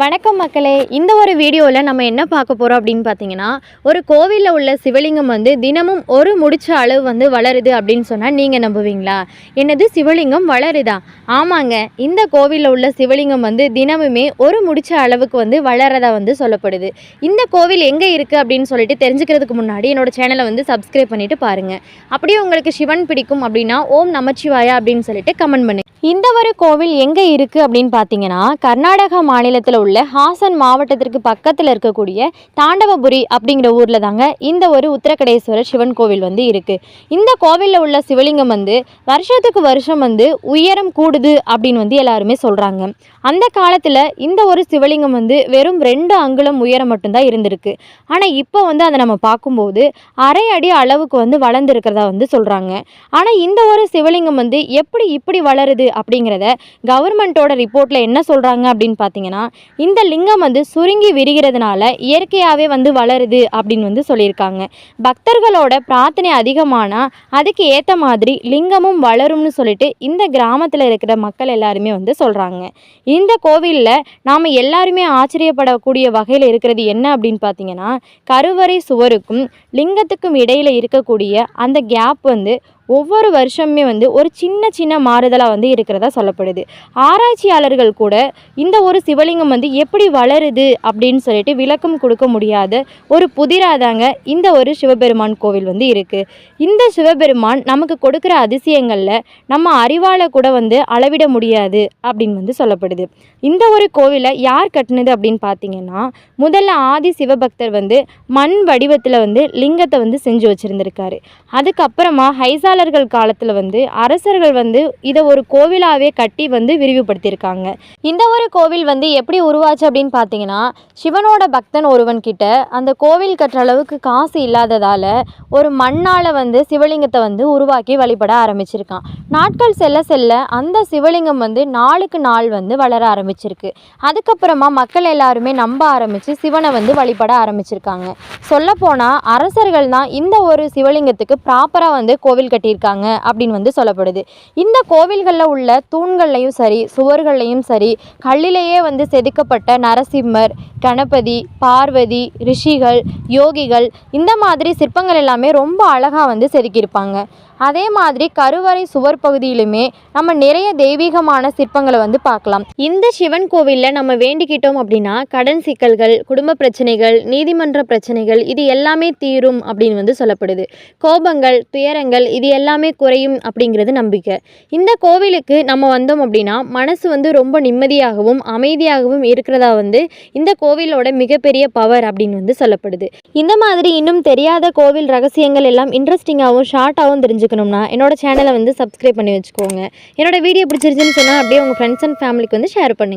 வணக்கம் மக்களே. இந்த ஒரு வீடியோவில் நம்ம என்ன பார்க்க போகிறோம் அப்படின்னு பார்த்தீங்கன்னா ஒரு கோவிலில் உள்ள சிவலிங்கம் வந்து தினமும் ஒரு முடிச்ச அளவு வந்து வளருது அப்படின்னு சொன்னால் நீங்கள் நம்புவீங்களா? என்னது? சிவலிங்கம் வளருதா? ஆமாங்க. இந்த கோவிலில் உள்ள சிவலிங்கம் வந்து தினமுமே ஒரு முடிச்ச அளவுக்கு வந்து வளரதா வந்து சொல்லப்படுது. இந்த கோவில் எங்கே இருக்குது அப்படின்னு சொல்லிட்டு தெரிஞ்சுக்கிறதுக்கு முன்னாடி என்னோட சேனலை வந்து சப்ஸ்கிரைப் பண்ணிவிட்டு பாருங்கள் அப்படியே உங்களுக்கு சிவன் பிடிக்கும் அப்படின்னா ஓம் நமச்சிவாயா அப்படின்னு சொல்லிட்டு கமெண்ட் பண்ணுங்கள் இந்த ஒரு கோவில் எங்கே இருக்குது அப்படின்னு பார்த்தீங்கன்னா கர்நாடகா மாநிலத்தில் உள்ள ஹாசன் மாவட்டத்திற்கு பக்கத்தில் இருக்கக்கூடிய தாண்டவபுரி அப்படிங்கிற ஊரில் தாங்க இந்த ஒரு உத்தரகடேஸ்வரர் சிவன் கோவில் வந்து இருக்குது இந்த கோவிலில் உள்ள சிவலிங்கம் வந்து வருஷத்துக்கு வருஷம் வந்து உயரம் கூடுது அப்படின்னு வந்து எல்லாருமே சொல்கிறாங்க அந்த காலத்தில் இந்த ஒரு சிவலிங்கம் வந்து வெறும் ரெண்டு அங்குலம் உயரம் மட்டும்தான் இருந்திருக்கு. ஆனால் இப்போ வந்து அதை நம்ம பார்க்கும்போது அரை அடி அளவுக்கு வந்து வளர்ந்துருக்கிறதா வந்து சொல்கிறாங்க ஆனால் இந்த ஒரு சிவலிங்கம் வந்து எப்படி இப்படி வளருது அப்படிங்கிறத கவர்மெண்ட்டோட ரிப்போர்ட்டில் என்ன சொல்கிறாங்க அப்படின்னு பார்த்தீங்கன்னா இந்த லிங்கம் வந்து சுருங்கி விரிகிறதுனால இயற்கையாகவே வந்து வளருது அப்படின்னு வந்து சொல்லியிருக்காங்க. பக்தர்களோட பிரார்த்தனை அதிகமானால் அதுக்கு ஏற்ற மாதிரி லிங்கமும் வளரும்னு சொல்லிட்டு இந்த கிராமத்தில் இருக்கிற மக்கள் எல்லாருமே வந்து சொல்கிறாங்க இந்த கோவிலில் நாம் எல்லாருமே ஆச்சரியப்படக்கூடிய வகையில் இருக்கிறது என்ன அப்படின்னு பார்த்தீங்கன்னா கருவறை சுவருக்கும் லிங்கத்துக்கும் இடையில் இருக்கக்கூடிய அந்த கேப் வந்து ஒவ்வொரு வருஷமுமே வந்து ஒரு சின்ன சின்ன மாறுதலாக வந்து இருக்கிறதா சொல்லப்படுது. ஆராய்ச்சியாளர்கள் கூட இந்த ஒரு சிவலிங்கம் வந்து எப்படி வளருது அப்படின்னு சொல்லிட்டு விளக்கம் கொடுக்க முடியாத ஒரு புதிராதாங்க இந்த ஒரு சிவபெருமான் கோவில் வந்து இருக்குது இந்த சிவபெருமான் நமக்கு கொடுக்குற அதிசயங்களில் நம்ம அறிவால் கூட வந்து அளவிட முடியாது அப்படின்னு வந்து சொல்லப்படுது. இந்த ஒரு கோவிலை யார் கட்டினது அப்படின்னு பார்த்தீங்கன்னா முதல்ல ஆதி சிவபக்தர் வந்து மண் வடிவத்தில் வந்து லிங்கத்தை வந்து செஞ்சு வச்சுருந்துருக்காரு. அதுக்கப்புறமா ஹைசா ஹைசாலர்கள் காலத்தில் வந்து அரசர்கள் வந்து இதை ஒரு கோவிலாகவே கட்டி வந்து விரிவுபடுத்தியிருக்காங்க. இந்த ஒரு கோவில் வந்து எப்படி உருவாச்சு அப்படின்னு பார்த்தீங்கன்னா சிவனோட பக்தன் ஒருவன் கிட்ட அந்த கோவில் கட்டுற அளவுக்கு காசு இல்லாததால் ஒரு மண்ணால் வந்து சிவலிங்கத்தை வந்து உருவாக்கி வழிபட ஆரம்பிச்சிருக்கான். நாட்கள் செல்ல செல்ல அந்த சிவலிங்கம் வந்து நாளுக்கு நாள் வந்து வளர ஆரம்பிச்சிருக்கு. அதுக்கப்புறமா மக்கள் எல்லாருமே நம்ப ஆரம்பித்து சிவனை வந்து வழிபட ஆரம்பிச்சிருக்காங்க. சொல்லப்போனால் அரசர்கள் தான் இந்த ஒரு சிவலிங்கத்துக்கு ப்ராப்பராக வந்து கோவில் கட்டி கட்டியிருக்காங்க அப்படின்னு வந்து சொல்லப்படுது. இந்த கோவில்களில் உள்ள தூண்கள்லையும் சரி சுவர்கள்லையும் சரி கல்லிலேயே வந்து செதுக்கப்பட்ட நரசிம்மர் கணபதி பார்வதி ரிஷிகள் யோகிகள் இந்த மாதிரி சிற்பங்கள் எல்லாமே ரொம்ப அழகாக வந்து செதுக்கியிருப்பாங்க. அதே மாதிரி கருவறை சுவர் பகுதியிலுமே நம்ம நிறைய தெய்வீகமான சிற்பங்களை வந்து பார்க்கலாம். இந்த சிவன் கோவிலில் நம்ம வேண்டிக்கிட்டோம் அப்படின்னா கடன் சிக்கல்கள் குடும்ப பிரச்சனைகள் நீதிமன்ற பிரச்சனைகள் இது எல்லாமே தீரும் அப்படின்னு வந்து சொல்லப்படுது. கோபங்கள் துயரங்கள் இது எல்லாமே குறையும் அப்படிங்கிறது நம்பிக்கை. இந்த கோவிலுக்கு நம்ம வந்தோம் அப்படின்னா மனசு வந்து ரொம்ப நிம்மதியாகவும் அமைதியாகவும் இருக்கிறதா வந்து இந்த கோவிலோட மிகப்பெரிய பவர் அப்படின்னு வந்து சொல்லப்படுது. இந்த மாதிரி இன்னும் தெரியாத கோவில் ரகசியங்கள் எல்லாம் இன்ட்ரெஸ்டிங்காகவும் ஷார்ட்டாகவும் தெரிஞ்சுக்கணும்னா என்னோட சேனலை வந்து சப்ஸ்கிரைப் பண்ணி வச்சுக்கோங்க. என்னோட வீடியோ பிடிச்சிருச்சுன்னு சொன்னால் அப்படியே உங்கள் ஃப்ரெண்ட்ஸ் அண்ட் ஃபேமிலிக்கு வந்து ஷேர் பண்ணுங்கள்